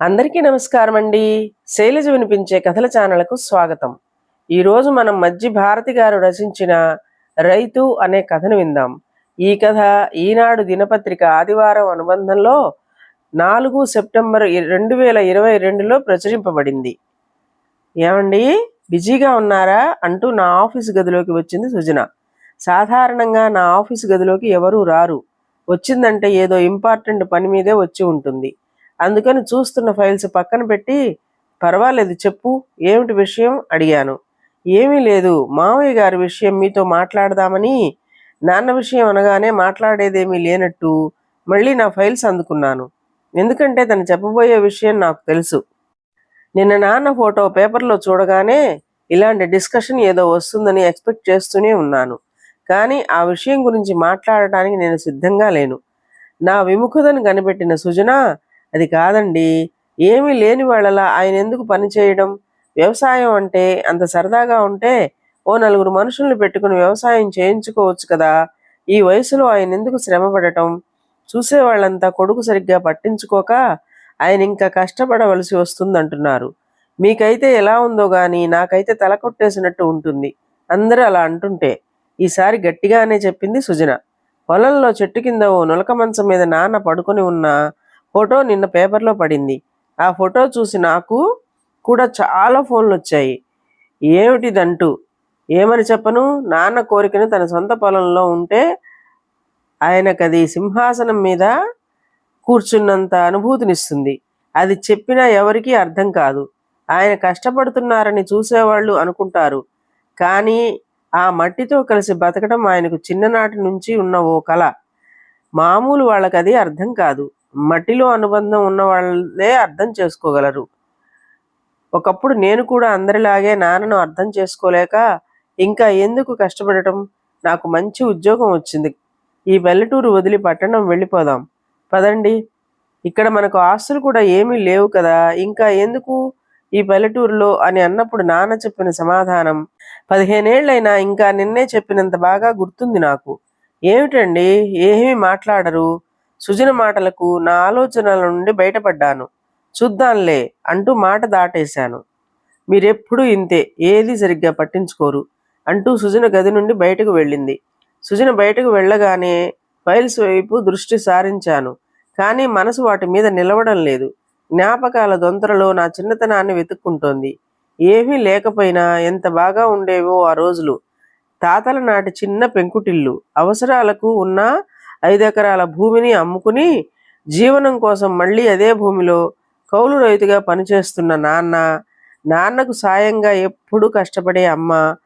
అందరికీ నమస్కారం అండి శైలజ వినిపించే కథల ఛానళ్ళకు స్వాగతం. ఈరోజు మనం మజ్జి భారతి గారు రచించిన రైతు అనే కథను విందాం. ఈ కథ ఈనాడు దినపత్రిక ఆదివారం అనుబంధంలో నాలుగు సెప్టెంబర్ రెండు వేల ఇరవై రెండులో ప్రచురింపబడింది. ఏమండి? బిజీగా ఉన్నారా? అంటూ నా ఆఫీస్ గదిలోకి వచ్చింది సుజన. సాధారణంగా నా ఆఫీస్ గదిలోకి ఎవరూ రారు. వచ్చిందంటే ఏదో ఇంపార్టెంట్ పని మీదే వచ్చి ఉంటుంది. అందుకని చూస్తున్న ఫైల్స్ పక్కన పెట్టి పర్వాలేదు చెప్పు ఏమిటి విషయం? అడిగాను. ఏమీ లేదు మావయ్య గారి విషయం మీతో మాట్లాడదామని నాన్న విషయం అనగానే మాట్లాడేదేమీ లేనట్టు మళ్ళీ నా ఫైల్స్ అందుకున్నాను. ఎందుకంటే తను చెప్పబోయే విషయం నాకు తెలుసు. నిన్న నాన్న ఫోటో పేపర్లో చూడగానే ఇలాంటి డిస్కషన్ ఏదో వస్తుందని ఎక్స్పెక్ట్ చేస్తూనే ఉన్నాను. కానీ ఆ విషయం గురించి మాట్లాడటానికి నేను సిద్ధంగా లేను. నా విముఖతను కనిపెట్టిన సుజన అది కాదండి. ఏమీ లేని వాళ్ళలా ఆయన ఎందుకు పని చేయడం? వ్యవసాయం అంటే అంత సరదాగా ఉంటే ఓ నలుగురు మనుషుల్ని పెట్టుకుని వ్యవసాయం చేయించుకోవచ్చు కదా. ఈ వయసులో ఆయన ఎందుకు శ్రమ పడటం చూసేవాళ్ళంతా కొడుకు సరిగ్గా పట్టించుకోక ఆయన ఇంకా కష్టపడవలసి వస్తుందంటున్నారు. మీకైతే ఎలా ఉందో గాని నాకైతే తల కొట్టేసినట్టు ఉంటుంది. అందరూ అలా అంటుంటే. ఈసారి గట్టిగానే చెప్పింది సుజన. పొలంలో చెట్టు కింద ఓ నులక మంచం మీద నాన్న పడుకొని ఉన్న ఫోటో నిన్న పేపర్లో పడింది. ఆ ఫోటో చూసి నాకు కూడా చాలా ఫోన్లు వచ్చాయి. ఏమిటిదంటూ? ఏమని చెప్పను? నాన్న కోరికను తన సొంత పొలంలో ఉంటే ఆయనకది సింహాసనం మీద కూర్చున్నంత అనుభూతినిస్తుంది. అది చెప్పినా ఎవరికీ అర్థం కాదు. ఆయన కష్టపడుతున్నారని చూసేవాళ్ళు అనుకుంటారు. కానీ ఆ మట్టితో కలిసి బతకడం ఆయనకు చిన్ననాటి నుంచి ఉన్న ఓ కళ మామూలు వాళ్ళకి అది అర్థం కాదు. మట్టిలో అనుబంధం ఉన్న వాళ్ళే అర్థం చేసుకోగలరు. ఒకప్పుడు నేను కూడా అందరిలాగే నాన్నను అర్థం చేసుకోలేక ఇంకా ఎందుకు కష్టపడటం? నాకు మంచి ఉద్యోగం వచ్చింది. ఈ పల్లెటూరు వదిలి పట్టణం వెళ్ళిపోదాం. పదండి. ఇక్కడ మనకు ఆస్తులు కూడా ఏమీ లేవు కదా. ఇంకా ఎందుకు ఈ పల్లెటూరులో అని అన్నప్పుడు నాన్న చెప్పిన సమాధానం. పదిహేనేళ్ళైనా ఇంకా నిన్నే చెప్పినంత బాగా గుర్తుంది నాకు. ఏమిటండి? ఏమీ మాట్లాడరు. సుజన మాటలకు నా ఆలోచనల నుండి బయటపడ్డాను. చూద్దాంలే అంటూ మాట దాటేశాను. మీరెప్పుడు ఇంతే ఏది సరిగ్గా పట్టించుకోరు అంటూ సుజన గది నుండి బయటకు వెళ్ళింది. సుజన బయటకు వెళ్ళగానే ఫైల్స్ వైపు దృష్టి సారించాను. కానీ మనసు వాటి మీద నిలవడం లేదు. జ్ఞాపకాల దొంతరలో నా చిన్నతనాన్ని వెతుక్కుంటోంది. ఏమీ లేకపోయినా ఎంత బాగా ఉండేవో ఆ రోజులు. తాతల నాటి చిన్న పెంకుటిల్లు అవసరాలకు ఉన్న ఐదెకరాల భూమిని అమ్ముకుని జీవనం కోసం మళ్ళీ అదే భూమిలో కౌలు రైతుగా పనిచేస్తున్న నాన్న నాన్నకు సాయంగా ఎప్పుడూ కష్టపడే అమ్మ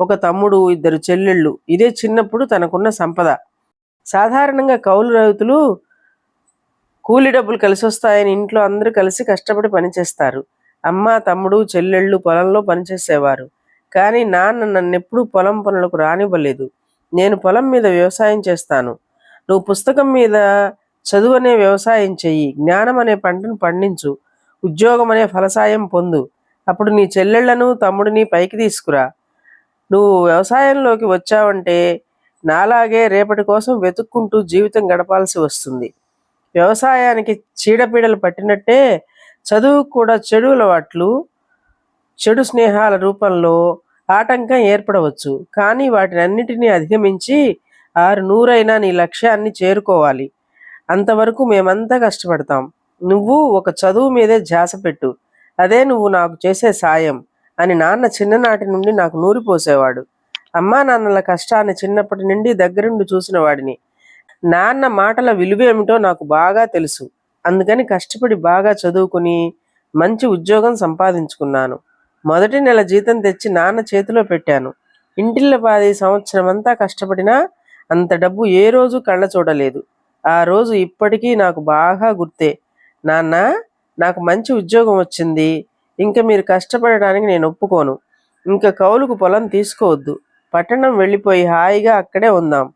ఒక తమ్ముడు ఇద్దరు చెల్లెళ్ళు. ఇదే చిన్నప్పుడు తనకున్న సంపద. సాధారణంగా కౌలు రైతులు కూలి డబ్బులు కలిసి వస్తాయని ఇంట్లో అందరూ కలిసి కష్టపడి పనిచేస్తారు. అమ్మ తమ్ముడు చెల్లెళ్ళు పొలంలో పనిచేసేవారు. కానీ నాన్న నన్ను పొలం పనులకు రానివ్వలేదు. నేను పొలం మీద వ్యవసాయం చేస్తాను. నువ్వు పుస్తకం మీద చదువు అనే వ్యవసాయం చెయ్యి జ్ఞానం అనే పంటను పండించు ఉద్యోగం అనే ఫలసాయం పొందు. అప్పుడు నీ చెల్లెళ్ళను తమ్ముడిని పైకి తీసుకురా. నువ్వు వ్యవసాయంలోకి వచ్చావంటే నాలాగే రేపటి కోసం వెతుక్కుంటూ జీవితం గడపాల్సి వస్తుంది. వ్యవసాయానికి చీడపీడలు పట్టినట్టే చదువు కూడా చెడు అలవాట్లు చెడు స్నేహాల రూపంలో ఆటంకం ఏర్పడవచ్చు. కానీ వాటినన్నిటినీ అధిగమించి ఆరు నూరైనా నీ లక్ష్యాన్ని చేరుకోవాలి. అంతవరకు మేమంతా కష్టపడతాం. నువ్వు ఒక చదువు మీదే ధ్యాస పెట్టు. అదే నువ్వు నాకు చేసే సాయం అని నాన్న చిన్ననాటి నుండి నాకు నూరిపోసేవాడు అమ్మా నాన్నల కష్టాన్ని చిన్నప్పటి నుండి దగ్గరుండి చూసిన వాడిని. నాన్న మాటల విలువేమిటో నాకు బాగా తెలుసు. అందుకని కష్టపడి బాగా చదువుకుని మంచి ఉద్యోగం సంపాదించుకున్నాను. మొదటి నెల జీతం తెచ్చి నాన్న చేతిలో పెట్టాను. ఇంటిల్ల పాది సంవత్సరం అంతా కష్టపడినా అంత డబ్బు ఏ రోజు కళ్ళ చూడలేదు ఆ రోజు ఇప్పటికీ నాకు బాగా గుర్తే. నాన్న నాకు మంచి ఉద్యోగం వచ్చింది. ఇంకా మీరు కష్టపడడానికి నేను ఒప్పుకోను. ఇంకా కౌలుకు పొలం తీసుకోవద్దు. పట్టణం వెళ్ళిపోయి హాయిగా అక్కడే ఉందాం.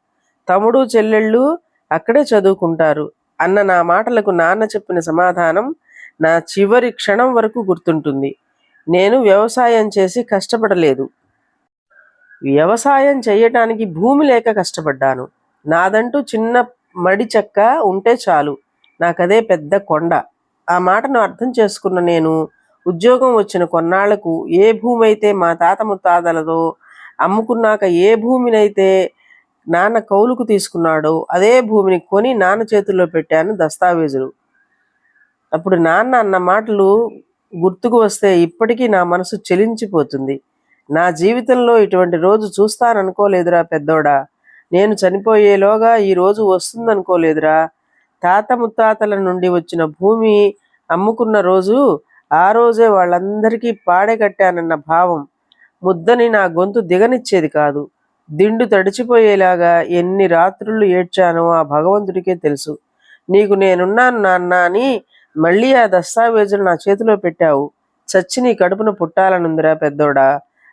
తమ్ముడు చెల్లెళ్ళు అక్కడే చదువుకుంటారు అన్న నా మాటలకు నాన్న చెప్పిన సమాధానం నా చివరి క్షణం వరకు గుర్తుంటుంది. నేను వ్యవసాయం చేసి కష్టపడలేదు. వ్యవసాయం చేయటానికి భూమి లేక కష్టపడ్డాను. నాదంటూ చిన్న మడి చెక్క ఉంటే చాలు నాకదే పెద్ద కొండ. ఆ మాటను అర్థం చేసుకున్న నేను ఉద్యోగం వచ్చిన కొన్నాళ్ళకు ఏ భూమి అయితే మా తాత ముత్తాతలతో అమ్ముకున్నాక ఏ భూమినైతే నాన్న కౌలుకు తీసుకున్నాడో అదే భూమిని కొని నాన్న చేతుల్లో పెట్టాను దస్తావేజులు. అప్పుడు నాన్న అన్న మాటలు గుర్తుకు వస్తే ఇప్పటికీ నా మనసు చెలించిపోతుంది. నా జీవితంలో ఇటువంటి రోజు చూస్తాననుకోలేదురా పెద్దోడా. నేను చనిపోయేలోగా ఈ రోజు వస్తుందనుకోలేదురా. తాత ముత్తాతల నుండి వచ్చిన భూమి అమ్ముకున్న రోజు ఆ రోజే వాళ్ళందరికీ పాడెగట్టానన్న భావం ముద్దని నా గొంతు దిగనిచ్చేది కాదు. దిండు తడిచిపోయేలాగా ఎన్ని రాత్రులు ఏడ్చానో ఆ భగవంతుడికే తెలుసు. నీకు నేనున్నాను నాన్న అని మళ్ళీ ఆ దస్తావేజులు నా చేతిలో పెట్టావు. చచ్చి నీ కడుపున పుట్టాలనుందిరా పెద్దోడా.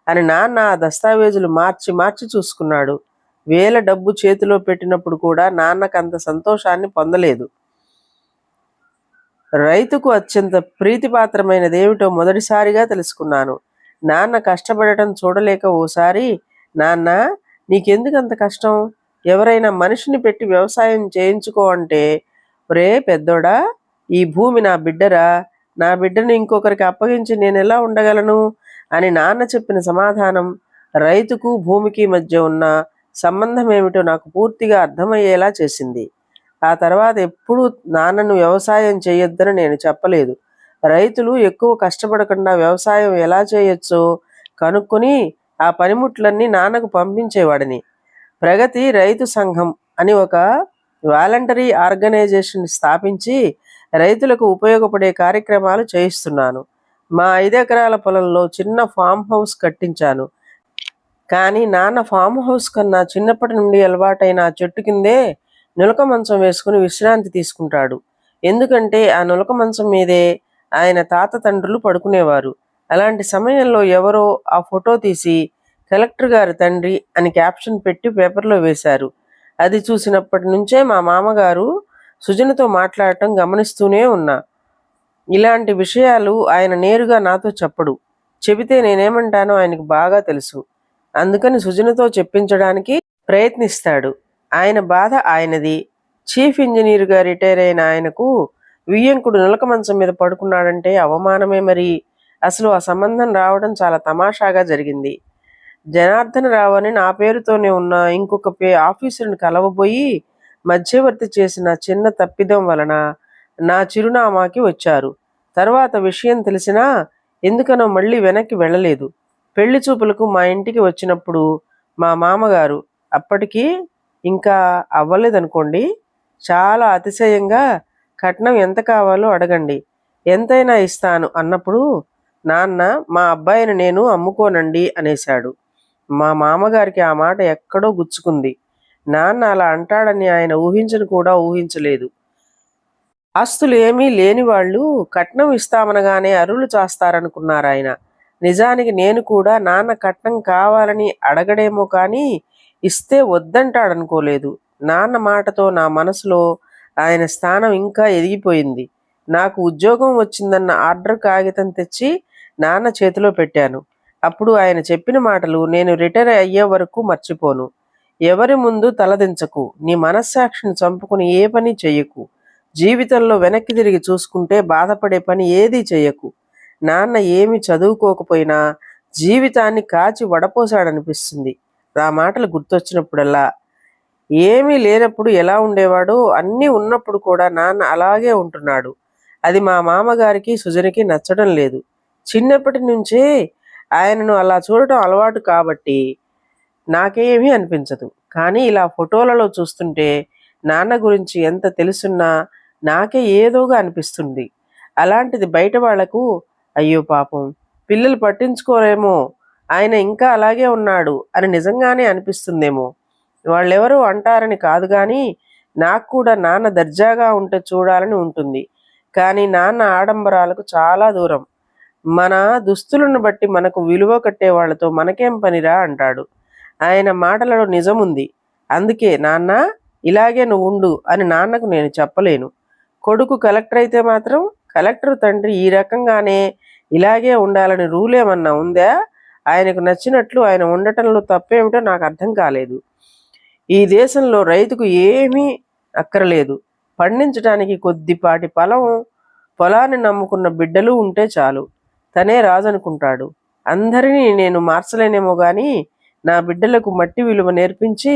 అని నాన్న ఆ దస్తావేజులు మార్చి మార్చి చూసుకున్నాడు. వేల డబ్బు చేతిలో పెట్టినప్పుడు కూడా నాన్నకంత సంతోషాన్ని పొందలేదు. రైతుకు అత్యంత ప్రీతిపాత్రమైనదేమిటో మొదటిసారిగా తెలుసుకున్నాను. నాన్న కష్టపడటం చూడలేక ఓసారి నాన్న నీకెందుకు అంత కష్టం? ఎవరైనా మనిషిని పెట్టి వ్యవసాయం చేయించుకో అంటే రే పెద్దోడా ఈ భూమి నా బిడ్డరా. నా బిడ్డను ఇంకొకరికి అప్పగించి నేను ఎలా ఉండగలను? అని నాన్న చెప్పిన సమాధానం రైతుకు భూమికి మధ్య ఉన్న సంబంధం ఏమిటో నాకు పూర్తిగా అర్థమయ్యేలా చేసింది. ఆ తర్వాత ఎప్పుడూ నాన్నను వ్యవసాయం చేయొద్దని నేను చెప్పలేదు. రైతులు ఎక్కువ కష్టపడకుండా వ్యవసాయం ఎలా చేయొచ్చో కనుక్కొని ఆ పనిముట్లన్నీ నాన్నకు పంపించేవాడిని. ప్రగతి రైతు సంఘం అని ఒక వాలంటరీ ఆర్గనైజేషన్ స్థాపించి రైతులకు ఉపయోగపడే కార్యక్రమాలు చేయిస్తున్నాను. మా ఐదు ఎకరాల పొలంలో చిన్న ఫామ్ హౌస్ కట్టించాను. కానీ నాన్న ఫామ్ హౌస్ కన్నా చిన్నప్పటి నుండి అలవాటైన ఆ చెట్టు కిందే నులక మంచం వేసుకుని విశ్రాంతి తీసుకుంటాడు. ఎందుకంటే ఆ నులక మంచం మీదే ఆయన తాత తండ్రులు పడుకునేవారు. అలాంటి సమయంలో ఎవరో ఆ ఫోటో తీసి కలెక్టర్ గారి తండ్రి అని క్యాప్షన్ పెట్టి పేపర్లో వేశారు. అది చూసినప్పటి నుంచే మా మామగారు సుజనతో మాట్లాడటం గమనిస్తూనే ఉన్నా. ఇలాంటి విషయాలు ఆయన నేరుగా నాతో చెప్పడు. చెబితే నేనేమంటానో ఆయనకు బాగా తెలుసు. అందుకని సుజనతో చెప్పించడానికి ప్రయత్నిస్తాడు. ఆయన బాధ ఆయనది. చీఫ్ ఇంజనీర్గా రిటైర్ అయిన ఆయనకు వియ్యంకుడు నులక మంచం మీద పడుకున్నాడంటే అవమానమే మరి. అసలు ఆ సంబంధం రావడం చాలా తమాషాగా జరిగింది. జనార్దన రావు అని నా పేరుతోనే ఉన్న ఇంకొక పే ఆఫీసర్ని కలవబోయి మధ్యవర్తి చేసిన చిన్న తప్పిదం వలన నా చిరునామాకి వచ్చారు. తర్వాత విషయం తెలిసినా ఎందుకనో మళ్ళీ వెనక్కి వెళ్ళలేదు. పెళ్ళి చూపులకు మా ఇంటికి వచ్చినప్పుడు మా మామగారు అప్పటికి ఇంకా అవ్వలేదనుకోండి చాలా అతిశయంగా కట్నం ఎంత కావాలో అడగండి ఎంతైనా ఇస్తాను అన్నప్పుడు నాన్న మా అబ్బాయిని నేను అమ్ముకోనండి అనేశాడు. మా మామగారికి ఆ మాట ఎక్కడో గుచ్చుకుంది. నాన్న అలా అంటాడని ఆయన ఊహించను కూడా ఊహించలేదు. ఆస్తులు ఏమీ లేని వాళ్ళు కట్నం ఇస్తామనగానే అరులు చేస్తారనుకున్నారు ఆయన. నిజానికి నేను కూడా నాన్న కట్నం కావాలని అడగడేమో కానీ ఇస్తే వద్దంటాడనుకోలేదు. నాన్న మాటతో నా మనసులో ఆయన స్థానం ఇంకా ఎదిగిపోయింది. నాకు ఉద్యోగం వచ్చిందన్న ఆర్డర్ కాగితం తెచ్చి నాన్న చేతిలో పెట్టాను. అప్పుడు ఆయన చెప్పిన మాటలు నేను రిటైర్ అయ్యే వరకు మర్చిపోను. ఎవరి ముందు తలదించకు. నీ మనస్సాక్షిని చంపుకుని ఏ పని చెయ్యకు. జీవితంలో వెనక్కి తిరిగి చూసుకుంటే బాధపడే పని ఏదీ చేయకు. నాన్న ఏమి చదువుకోకపోయినా జీవితాన్ని కాచి వడపోసాడనిపిస్తుంది ఆ మాటలు గుర్తొచ్చినప్పుడల్లా ఏమీ లేనప్పుడు ఎలా ఉండేవాడో అన్నీ ఉన్నప్పుడు కూడా నాన్న అలాగే ఉంటున్నాడు. అది మా మామగారికి సుజనికి నచ్చడం లేదు. చిన్నప్పటి నుంచే ఆయనను అలా చూడటం అలవాటు కాబట్టి నాకేమీ అనిపించదు. కానీ ఇలా ఫోటోలలో చూస్తుంటే నాన్న గురించి ఎంత తెలుసున్నా నాకే ఏదోగా అనిపిస్తుంది. అలాంటిది బయట వాళ్ళకు అయ్యో పాపం పిల్లలు పట్టించుకోరేమో ఆయన ఇంకా అలాగే ఉన్నాడు అని నిజంగానే అనిపిస్తుందేమో. వాళ్ళెవరూ అంటారని కాదు కానీ నాకు కూడా నాన్న దర్జాగా ఉంటే చూడాలని ఉంటుంది. కానీ నాన్న ఆడంబరాలకు చాలా దూరం. మన దుస్తులను బట్టి మనకు విలువ కట్టే వాళ్ళతో మనకేం పనిరా అంటాడు. ఆయన మాటలలో నిజముంది. అందుకే నాన్న ఇలాగే నువ్వు ఉండు అని నాన్నకు నేను చెప్పలేను. కొడుకు కలెక్టర్ అయితే మాత్రం కలెక్టర్ తండ్రి ఈ రకంగానే ఇలాగే ఉండాలని రూల్ ఏమన్నా ఉందా? ఆయనకు నచ్చినట్లు ఆయన ఉండటంలో తప్పేమిటో నాకు అర్థం కాలేదు. ఈ దేశంలో రైతుకు ఏమీ అక్కరలేదు. పండించడానికి కొద్దిపాటి పొలం పొలాన్ని నమ్ముకున్న బిడ్డలు ఉంటే చాలు. తనే రాజనుకుంటాడు. అందరినీ నేను మార్చలేనేమో కానీ నా బిడ్డలకు మట్టి విలువ నేర్పించి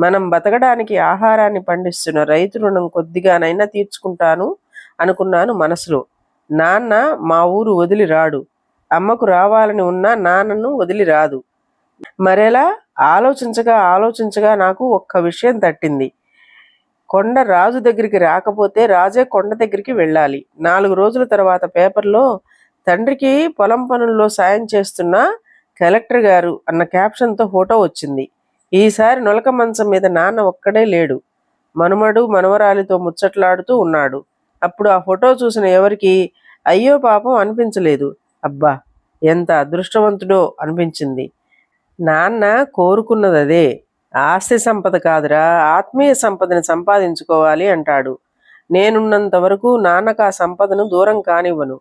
మనం బతకడానికి ఆహారాన్ని పండిస్తున్న రైతు రుణం కొద్దిగానైనా తీర్చుకుంటాను అనుకున్నాను మనసులో. నాన్న మా ఊరు వదిలి రాడు. అమ్మకు రావాలని ఉన్నా నాన్నను వదిలి రాదు. మరెలా? ఆలోచించగా ఆలోచించగా నాకు ఒక్క విషయం తట్టింది. కొండ రాజు దగ్గరికి రాకపోతే రాజే కొండ దగ్గరికి వెళ్ళాలి. నాలుగు రోజుల తర్వాత పేపర్లో తండ్రికి పొలం పనుల్లో సాయం చేస్తున్న కలెక్టర్ గారు అన్న క్యాప్షన్తో ఫోటో వచ్చింది. ఈసారి నొలక మంచం మీద నాన్న ఒక్కడే లేడు. మనుమడు మనవరాలితో ముచ్చట్లాడుతూ ఉన్నాడు. అప్పుడు ఆ ఫోటో చూసిన ఎవరికి అయ్యో పాపం అనిపించలేదు. అబ్బా ఎంత అదృష్టవంతుడో అనిపించింది. నాన్న కోరుకున్నది అదే ఆస్తి సంపద కాదురా ఆత్మీయ సంపదని సంపాదించుకోవాలి అంటాడు. నేనున్నంత వరకు నాన్నకు ఆ సంపదను దూరం కానివ్వను.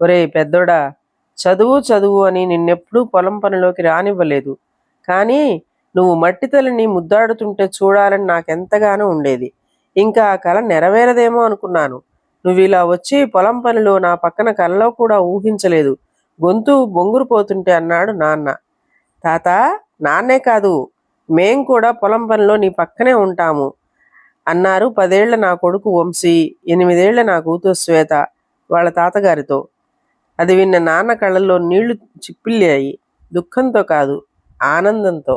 ఒరే పెద్దోడా చదువు చదువు అని నిన్నెప్పుడూ పొలం పనిలోకి రానివ్వలేదు. కానీ నువ్వు మట్టి తల్లిని ముద్దాడుతుంటే చూడాలని నాకెంతగానో ఉండేది. ఇంకా ఆ కళ నెరవేరదేమో అనుకున్నాను. నువ్వు ఇలా వచ్చి పొలం పనిలో నా పక్కన కలలో కూడా ఊహించలేదు. గొంతు బొంగురుపోతుంటే అన్నాడు నాన్న. తాత నాన్నే కాదు మేం కూడా పొలం పనిలో నీ పక్కనే ఉంటాము అన్నారు పదేళ్ళ నా కొడుకు వంశీ ఎనిమిదేళ్ళ నా కూతురు శ్వేత వాళ్ళ తాతగారితో. అది విన్న నాన్న కళ్ళల్లో నీళ్ళు చిప్పిల్లాయి. దుఃఖంతో కాదు ఆనందంతో.